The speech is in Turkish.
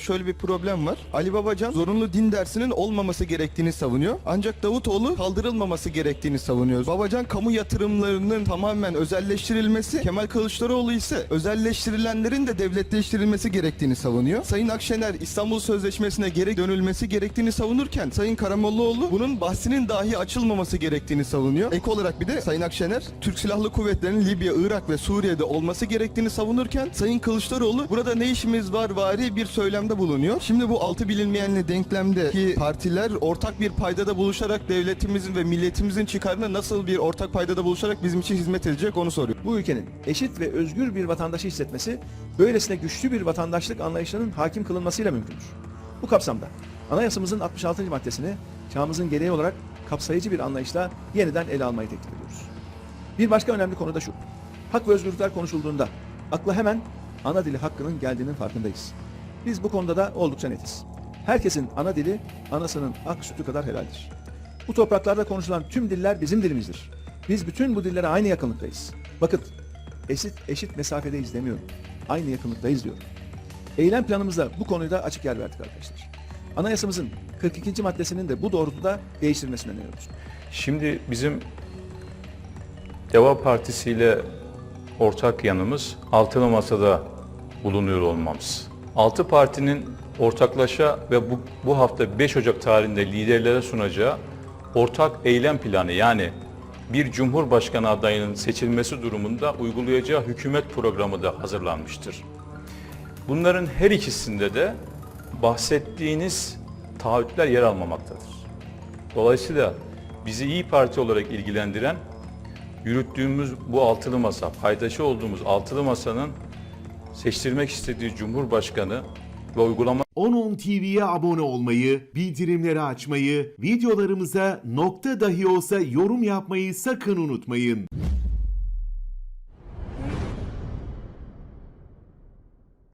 şöyle bir problem var. Ali Babacan zorunlu din dersinin olmaması gerektiğini savunuyor. Ancak Davutoğlu kaldırılmaması gerektiğini savunuyor. Babacan kamu yatırımlarının tamamen özelleştirilmesi, Kemal Kılıçdaroğlu ise özelleştirilenlerin de devletleştirilmesi gerektiğini savunuyor. Sayın Akşener İstanbul Sözleşmesi'ne geri dönülmesi gerektiğini savunurken Sayın Karamollaoğlu bunun bahsinin dahi açılmaması gerektiğini savunuyor. Ek olarak bir de Sayın Akşener Türk Silahlı Kuvvetleri'nin Libya, Irak ve Suriye'de olması gerektiğini savunurken Sayın Kılıçdaroğlu burada ne işimiz var vari bir söylemde bulunuyor. Şimdi bu altı bilinmeyenli denklemdeki partiler ortak bir paydada buluşarak devletimizin ve milletimizin çıkarına nasıl bir ortak paydada buluşarak bizim için hizmet edecek onu soruyor. Bu ülkenin eşit ve özgür bir vatandaşı hissetmesi, böylesine güçlü bir vatandaşlık anlayışının hakim kılınmasıyla mümkündür. Bu kapsamda anayasamızın 66. maddesini çağımızın gereği olarak kapsayıcı bir anlayışla yeniden ele almayı teklif ediyoruz. Bir başka önemli konu da şu. Hak ve özgürlükler konuşulduğunda akla hemen ana dili hakkının geldiğinin farkındayız. Biz bu konuda da oldukça netiz. Herkesin ana dili anasının ak sütü kadar helaldir. Bu topraklarda konuşulan tüm diller bizim dilimizdir. Biz bütün bu dillere aynı yakınlıktayız. Bakın, eşit, eşit mesafedeyiz demiyorum. Aynı yakınlıktayız diyorum. Eylem planımızda bu konuyu açık yer verdik arkadaşlar. Anayasamızın 42. maddesinin de bu doğrultuda değiştirilmesini öneriyoruz. Şimdi bizim Deva Partisi ile ortak yanımız altılı masada bulunuyor olmamız. Altı partinin ortaklaşa ve bu, bu hafta 5 Ocak tarihinde liderlere sunacağı ortak eylem planı yani bir cumhurbaşkanı adayının seçilmesi durumunda uygulayacağı hükümet programı da hazırlanmıştır. Bunların her ikisinde de bahsettiğiniz taahhütler yer almamaktadır. Dolayısıyla bizi İyi Parti olarak ilgilendiren yürüttüğümüz bu altılı masa, paydaşı olduğumuz altılı masanın seçtirmek istediği Cumhurbaşkanı ve uygulama 10.10 TV'ye abone olmayı, bildirimleri açmayı, videolarımıza nokta dahi olsa yorum yapmayı sakın unutmayın.